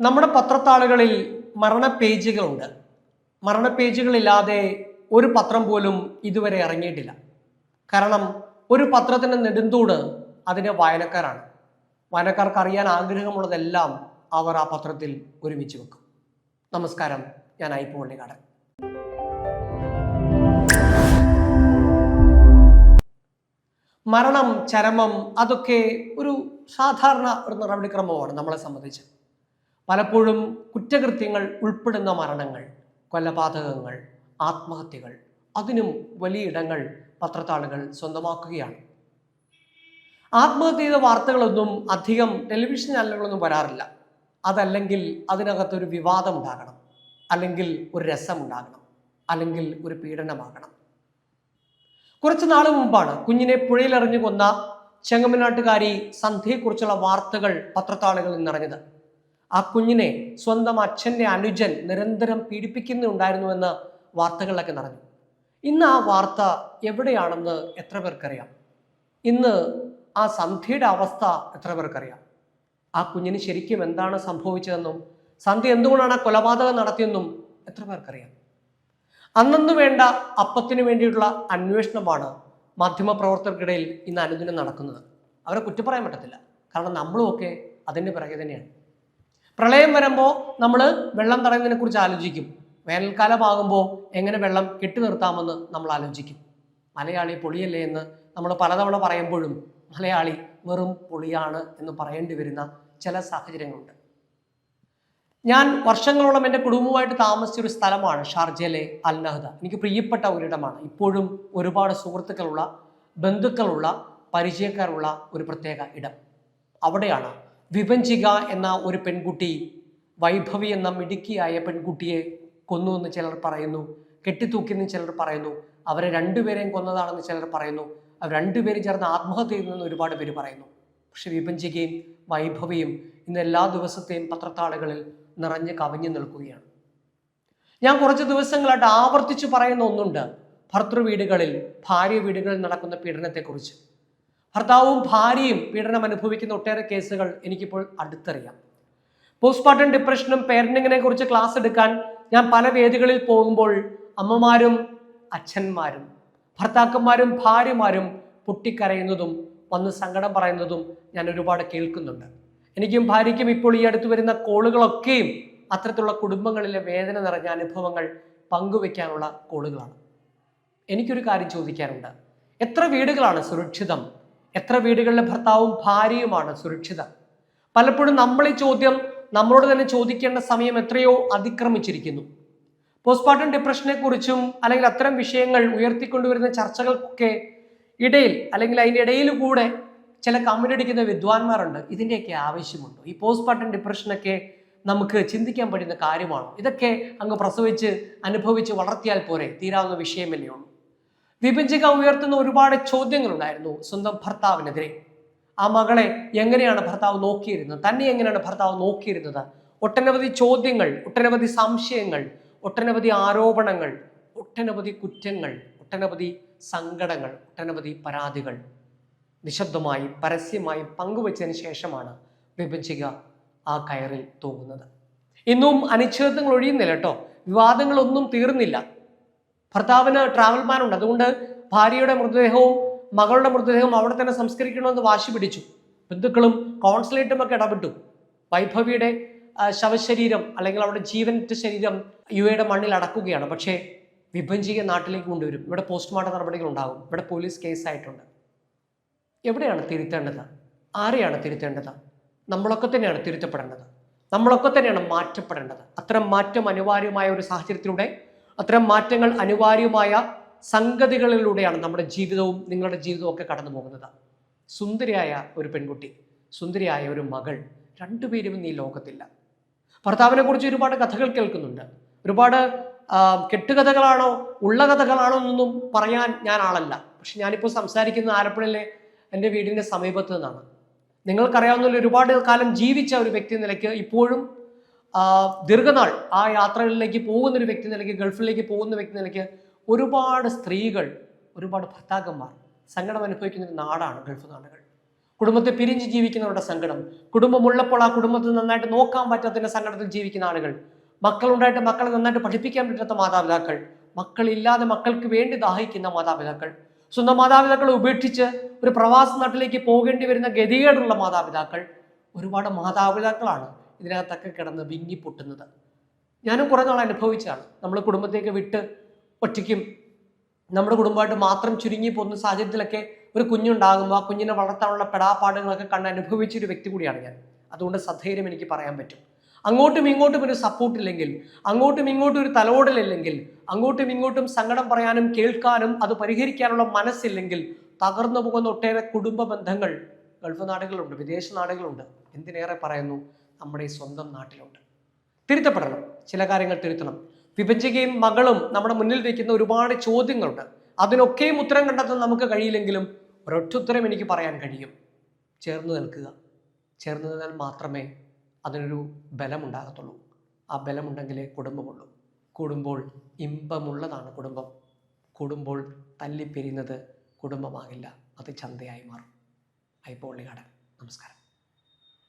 നമ്മുടെ പത്രത്താളുകളിൽ മരണ പേജുകളുണ്ട്. മരണ പേജുകളില്ലാതെ ഒരു പത്രം പോലും ഇതുവരെ ഇറങ്ങിയിട്ടില്ല. കാരണം ഒരു പത്രത്തിന്റെ നെടുന്തൂട് അതിന്റെ വായനക്കാരാണ്. വായനക്കാർക്ക് അറിയാൻ ആഗ്രഹമുള്ളതെല്ലാം അവർ ആ പത്രത്തിൽ ഒരുമിച്ച് വെക്കും. നമസ്കാരം ഞാൻ ഐ പള്ളിക്കാടൻ. മരണം ചരമം അതൊക്കെ ഒരു സാധാരണ ഒരു നടപടിക്രമമാണ് നമ്മളെ സംബന്ധിച്ച്. പലപ്പോഴും കുറ്റകൃത്യങ്ങൾ ഉൾപ്പെടുന്ന മരണങ്ങൾ കൊലപാതകങ്ങൾ ആത്മഹത്യകൾ അതിനും വലിയ ഇടങ്ങൾ പത്രത്താളുകൾ സ്വന്തമാക്കുകയാണ്. ആത്മഹത്യ വാർത്തകളൊന്നും അധികം ടെലിവിഷൻ ചാനലുകളൊന്നും വരാറില്ല. അതല്ലെങ്കിൽ അതിനകത്തൊരു വിവാദം ഉണ്ടാകണം. അല്ലെങ്കിൽ ഒരു രസമുണ്ടാകണം അല്ലെങ്കിൽ ഒരു പീഡനമാകണം. കുറച്ച് നാൾ മുമ്പാണ് കുഞ്ഞിനെ പുഴയിലെറിഞ്ഞു കൊന്ന ചെങ്ങമനാട്ടുകാരി സന്ധ്യയെക്കുറിച്ചുള്ള വാർത്തകൾ പത്രത്താളുകളിൽ നിറഞ്ഞത്. ആ കുഞ്ഞിനെ സ്വന്തം അച്ഛന്റെ അനുജൻ നിരന്തരം പീഡിപ്പിക്കുന്നുണ്ടായിരുന്നുവെന്ന് വാർത്തകളിലൊക്കെ നടന്നു. ഇന്ന് ആ വാർത്ത എവിടെയാണെന്ന് എത്ര പേർക്കറിയാം? ഇന്ന് ആ സന്ധ്യയുടെ അവസ്ഥ എത്ര പേർക്കറിയാം? ആ കുഞ്ഞിന് ശരിക്കും എന്താണ് സംഭവിച്ചതെന്നും സന്ധ്യ എന്തുകൊണ്ടാണ് ആ കൊലപാതകം നടത്തിയെന്നും എത്ര പേർക്കറിയാം? അന്നു വേണ്ട അപ്പത്തിന് വേണ്ടിയിട്ടുള്ള അന്വേഷണമാണ് മാധ്യമപ്രവർത്തകർക്കിടയിൽ ഇന്ന് അനുദിനം നടക്കുന്നത്. അവരെ കുറ്റം പറയാൻ പറ്റത്തില്ല. കാരണം നമ്മളുമൊക്കെ അതിന്റെ പിറകെ തന്നെയാണ്. പ്രളയം വരുമ്പോൾ നമ്മൾ വെള്ളം തടയുന്നതിനെ കുറിച്ച് ആലോചിക്കും. വേനൽക്കാലമാകുമ്പോൾ എങ്ങനെ വെള്ളം കെട്ടി നിർത്താമെന്ന് നമ്മൾ ആലോചിക്കും. മലയാളി പൊളിയല്ലേ എന്ന് നമ്മൾ പലതവണ പറയുമ്പോഴും മലയാളി വെറും പൊളിയാണ് എന്ന് പറയേണ്ടി വരുന്ന ചില സാഹചര്യങ്ങളുണ്ട്. ഞാൻ വർഷങ്ങളോളം എന്റെ കുടുംബവുമായിട്ട് താമസിച്ച ഒരു സ്ഥലമാണ് ഷാർജയിലെ അൽ നഹദ. എനിക്ക് പ്രിയപ്പെട്ട ഒരിടമാണ്. ഇപ്പോഴും ഒരുപാട് സുഹൃത്തുക്കളുള്ള ബന്ധുക്കളുള്ള പരിചയക്കാരുള്ള ഒരു പ്രത്യേക ഇടം. അവിടെയാണ് വിഭഞ്ചിക എന്ന ഒരു പെൺകുട്ടി വൈഭവി എന്ന മിടുക്കിയായ പെൺകുട്ടിയെ കൊന്നു എന്ന് ചിലർ പറയുന്നു. കെട്ടിത്തൂക്കിയെന്ന് ചിലർ പറയുന്നു. അവരെ രണ്ടുപേരെയും കൊന്നതാണെന്ന് ചിലർ പറയുന്നു. അവർ രണ്ടുപേരും ചേർന്ന് ആത്മഹത്യ ചെയ്യുന്നതെന്ന് ഒരുപാട് പേര് പറയുന്നു. പക്ഷെ വിഭജികയും വൈഭവിയും ഇന്ന് എല്ലാ ദിവസത്തെയും പത്രത്താളുകളിൽ നിറഞ്ഞ് കവിഞ്ഞു നിൽക്കുകയാണ്. ഞാൻ കുറച്ച് ദിവസങ്ങളായിട്ട് ആവർത്തിച്ചു പറയുന്ന ഒന്നുണ്ട്. ഭർത്തൃ വീടുകളിൽ ഭാര്യ വീടുകളിൽ നടക്കുന്ന പീഡനത്തെക്കുറിച്ച്. ഭർത്താവും ഭാര്യയും പീഡനം അനുഭവിക്കുന്ന ഒട്ടേറെ കേസുകൾ എനിക്കിപ്പോൾ അടുത്തറിയാം. പോസ്റ്റ്മോർട്ടം ഡിപ്രഷനും പേരന്റിങ്ങിനെ കുറിച്ച് ക്ലാസ് എടുക്കാൻ ഞാൻ പല വേദികളിൽ പോകുമ്പോൾ അമ്മമാരും അച്ഛന്മാരും ഭർത്താക്കന്മാരും ഭാര്യമാരും പൊട്ടിക്കരയുന്നതും വന്ന് സങ്കടം പറയുന്നതും ഞാൻ ഒരുപാട് കേൾക്കുന്നുണ്ട്. എനിക്കും ഭാര്യയ്ക്കും ഇപ്പോൾ ഈ അടുത്ത് വരുന്ന കോളുകളൊക്കെയും അത്തരത്തിലുള്ള കുടുംബങ്ങളിലെ വേദന നിറഞ്ഞ അനുഭവങ്ങൾ പങ്കുവെക്കാനുള്ള കോളുകളാണ്. എനിക്കൊരു കാര്യം ചോദിക്കാനുണ്ട്. എത്ര വീടുകളാണ് സുരക്ഷിതം? എത്ര വീടുകളിലെ ഭർത്താവും ഭാര്യയുമാണ് സുരക്ഷിത? പലപ്പോഴും നമ്മൾ ഈ ചോദ്യം നമ്മളോട് തന്നെ ചോദിക്കേണ്ട സമയം എത്രയോ അതിക്രമിച്ചിരിക്കുന്നു. പോസ്റ്റ്മോർട്ടം ഡിപ്രഷനെക്കുറിച്ചും അല്ലെങ്കിൽ അത്തരം വിഷയങ്ങൾ ഉയർത്തിക്കൊണ്ടുവരുന്ന ചർച്ചകൾക്കൊക്കെ ഇടയിൽ അല്ലെങ്കിൽ അതിന്റെ ഇടയിൽ കൂടെ ചില കമന്റ് അടിക്കുന്ന വിദ്വാൻമാരുണ്ട്. ഇതിന്റെയൊക്കെ ആവശ്യമുണ്ടോ. ഈ പോസ്റ്റ്മോർട്ടം ഡിപ്രഷനൊക്കെ നമുക്ക് ചിന്തിക്കാൻ പറ്റുന്ന കാര്യമാണോ? ഇതൊക്കെ അങ്ങ് പ്രസവിച്ച് അനുഭവിച്ച് വളർത്തിയാൽ പോരെ. തീരാവുന്ന വിഷയമല്ലേ ഉള്ളൂ. വിഭജിക ഉയർത്തുന്ന ഒരുപാട് ചോദ്യങ്ങളുണ്ടായിരുന്നു സ്വന്തം ഭർത്താവിനെതിരെ. ആ മകളെ എങ്ങനെയാണ് ഭർത്താവ് നോക്കിയിരുന്നത്? തന്നെ എങ്ങനെയാണ് ഭർത്താവ് നോക്കിയിരുന്നത്? ഒട്ടനവധി ചോദ്യങ്ങൾ ഒട്ടനവധി സംശയങ്ങൾ ഒട്ടനവധി ആരോപണങ്ങൾ ഒട്ടനവധി കുറ്റങ്ങൾ ഒട്ടനവധി സങ്കടങ്ങൾ ഒട്ടനവധി പരാതികൾ നിശബ്ദമായി പരസ്യമായി പങ്കുവച്ചതിന് ശേഷമാണ് വിഭജിക ആ കയറിൽ തൂങ്ങുന്നത് ഇന്നും അനിശ്ചിതത്വങ്ങൾ ഒഴിയുന്നില്ല കേട്ടോ. വിവാദങ്ങളൊന്നും തീർന്നില്ല. ഭർത്താവിന് ട്രാവൽ മാൻ ഉണ്ട്. അതുകൊണ്ട് ഭാര്യയുടെ മൃതദേഹവും മകളുടെ മൃതദേഹവും അവിടെ തന്നെ സംസ്കരിക്കണമെന്ന് വാശി പിടിച്ചു. ബന്ധുക്കളും കോൺസുലേറ്റും ഒക്കെ ഇടപെട്ടു. വൈഭവിയുടെ ശവശരീരം അല്ലെങ്കിൽ അവിടെ ജീവനറ്റ ശരീരം യു എയുടെ മണ്ണിൽ അടക്കുകയാണ്. പക്ഷേ വിഭജിക നാട്ടിലേക്ക് കൊണ്ടുവരും. ഇവിടെ പോസ്റ്റ്മോർട്ടം നടപടികൾ ഉണ്ടാകും. ഇവിടെ പോലീസ് കേസായിട്ടുണ്ട്. എവിടെയാണ് തിരുത്തേണ്ടത്? ആരെയാണ് തിരുത്തേണ്ടത്? നമ്മളൊക്കെ തന്നെയാണ് തിരുത്തപ്പെടേണ്ടത്. നമ്മളൊക്കെ തന്നെയാണ് മാറ്റപ്പെടേണ്ടത്. അത്തരം മാറ്റം അനിവാര്യമായ ഒരു സാഹചര്യത്തിലൂടെ അത്തരം മാറ്റങ്ങൾ അനിവാര്യമായ സംഗതികളിലൂടെയാണ് നമ്മുടെ ജീവിതവും നിങ്ങളുടെ ജീവിതവും ഒക്കെ കടന്നു പോകുന്നത്. സുന്ദരിയായ ഒരു പെൺകുട്ടി സുന്ദരിയായ ഒരു മകൾ രണ്ടുപേരും ഇന്ന് ഈ ലോകത്തില്ല. ഭർത്താവിനെ കുറിച്ച് ഒരുപാട് കഥകൾ കേൾക്കുന്നുണ്ട്. ഒരുപാട് കെട്ടുകഥകളാണോ ഉള്ള കഥകളാണോ എന്നൊന്നും പറയാൻ ഞാൻ ആളല്ല. പക്ഷെ ഞാനിപ്പോൾ സംസാരിക്കുന്ന ആലപ്പുഴയിലെ എന്റെ വീടിന്റെ സമീപത്ത് നിന്നാണ്. നിങ്ങൾക്കറിയാവുന്ന ഒരുപാട് കാലം ജീവിച്ച ഒരു വ്യക്തി നിലയ്ക്ക് ഇപ്പോഴും ദീർഘനാൾ ആ യാത്രകളിലേക്ക് പോകുന്ന ഒരു വ്യക്തി നിലയ്ക്ക് ഗൾഫിലേക്ക് പോകുന്ന വ്യക്തി നിലയ്ക്ക് ഒരുപാട് സ്ത്രീകൾ ഒരുപാട് ഭർത്താക്കന്മാർ സങ്കടം അനുഭവിക്കുന്ന ഒരു നാടാണ് ഗൾഫ് നാടുകൾ. കുടുംബത്തെ പിരിഞ്ഞ് ജീവിക്കുന്നവരുടെ സങ്കടം കുടുംബമുള്ളപ്പോൾ ആ കുടുംബത്തെ നന്നായിട്ട് നോക്കാൻ പറ്റാത്തതിന്റെ സങ്കടത്തിൽ ജീവിക്കുന്ന ആളുകൾ മക്കളുണ്ടായിട്ട് മക്കളെ നന്നായിട്ട് പഠിപ്പിക്കാൻ പറ്റാത്ത മാതാപിതാക്കൾ മക്കളില്ലാതെ മക്കൾക്ക് വേണ്ടി ദാഹിക്കുന്ന മാതാപിതാക്കൾ സ്വന്തം മാതാപിതാക്കളെ ഉപേക്ഷിച്ച് ഒരു പ്രവാസ നാട്ടിലേക്ക് പോകേണ്ടി വരുന്ന ഗതികേടുള്ള മാതാപിതാക്കൾ ഒരുപാട് മാതാപിതാക്കളാണ്. ഇതിനകത്തൊക്കെ കിടന്ന് വിങ്ങി പൊട്ടുന്നത്. ഞാനും കുറേ നാൾ അനുഭവിച്ചാണ്. നമ്മൾ കുടുംബത്തേക്ക് വിട്ട് ഒറ്റയ്ക്കും നമ്മുടെ കുടുംബമായിട്ട് മാത്രം ചുരുങ്ങി പോകുന്ന സാഹചര്യത്തിലൊക്കെ ഒരു കുഞ്ഞുണ്ടാകുമ്പോൾ ആ കുഞ്ഞിനെ വളർത്താനുള്ള പെടാപ്പാടുകളൊക്കെ കണ്ട് അനുഭവിച്ച ഒരു വ്യക്തി കൂടിയാണ് ഞാൻ. അതുകൊണ്ട് സധൈര്യം എനിക്ക് പറയാൻ പറ്റും. അങ്ങോട്ടും ഇങ്ങോട്ടും ഒരു സപ്പോർട്ട് ഇല്ലെങ്കിൽ അങ്ങോട്ടും ഇങ്ങോട്ടും ഒരു തലോടലില്ലെങ്കിൽ അങ്ങോട്ടും ഇങ്ങോട്ടും സങ്കടം പറയാനും കേൾക്കാനും അത് പരിഹരിക്കാനുള്ള മനസ്സില്ലെങ്കിൽ തകർന്നു പോകുന്ന ഒട്ടേറെ കുടുംബ ബന്ധങ്ങൾ ഗൾഫ് നാടുകളുണ്ട് വിദേശ നാടുകളുണ്ട്. എന്തിനേറെ പറയുന്നു? നമ്മുടെ ഈ സ്വന്തം നാട്ടിലുണ്ട്. തിരുത്തപ്പെടണം. ചില കാര്യങ്ങൾ തിരുത്തണം. വിഭജികയും മകളും നമ്മുടെ മുന്നിൽ വയ്ക്കുന്ന ഒരുപാട് ചോദ്യങ്ങളുണ്ട്. അതിനൊക്കെയും ഉത്തരം കണ്ടെത്താൻ നമുക്ക് കഴിയില്ലെങ്കിലും ഒരൊറ്റ ഉത്തരം എനിക്ക് പറയാൻ കഴിയും. ചേർന്ന് നിൽക്കുക. ചേർന്ന് നിന്നാൽ മാത്രമേ അതിനൊരു ബലമുണ്ടാകത്തുള്ളൂ. ആ ബലമുണ്ടെങ്കിലേ കുടുംബമുള്ളൂ. കൂടുമ്പോൾ ഇമ്പമുള്ളതാണ് കുടുംബം. കൂടുമ്പോൾ തല്ലിപ്പിരിയുന്നത് കുടുംബമാകില്ല. അത് ചന്തയായി മാറും. ഐ പോളികാടൻ നമസ്കാരം.